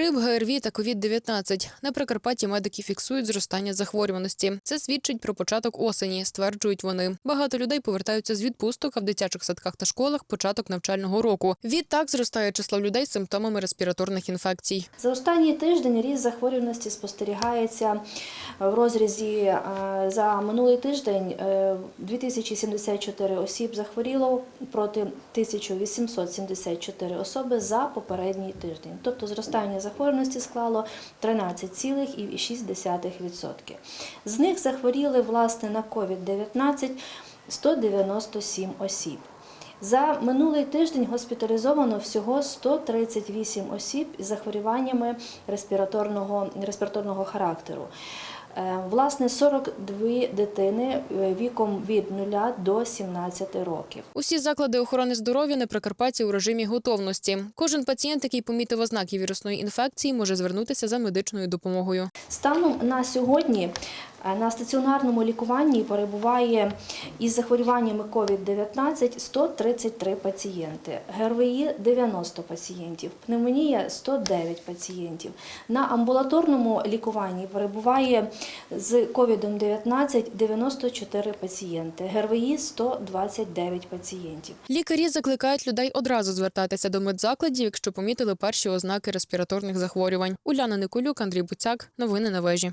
Грип, ГРВІ та COVID-19. На Прикарпатті медики фіксують зростання захворюваності. Це свідчить про початок осені, стверджують вони. Багато людей повертаються з відпусток, а в дитячих садках та школах початок навчального року. Відтак зростає число людей з симптомами респіраторних інфекцій. За останній тиждень ріст захворюваності спостерігається в розрізі е, за минулий тиждень е, 2074 осіб захворіло проти 1874 особи за попередній тиждень. Тобто зростання захворюваності склало 13,6%. З них захворіли власне на COVID-19 197 осіб. За минулий тиждень госпіталізовано всього 138 осіб із захворюваннями респіраторного, респіраторного характеру. Власне, 42 дитини е, віком від 0 до 17 років. Усі заклади охорони здоров'я на Прикарпатті у режимі готовності. Кожен пацієнт, який помітив ознаки вірусної інфекції, може звернутися за медичною допомогою. Станом на сьогодні на стаціонарному лікуванні перебуває із захворюваннями COVID-19 133 пацієнти, ГРВІ 90 пацієнтів, пневмонія 109 пацієнтів. На амбулаторному лікуванні перебуває з COVID-19 94 пацієнти, ГРВІ 129 пацієнтів. Лікарі закликають людей одразу звертатися до медзакладів, якщо помітили перші ознаки респіраторних захворювань. Уляна Николюк, Андрій Буцяк. Новини на вежі.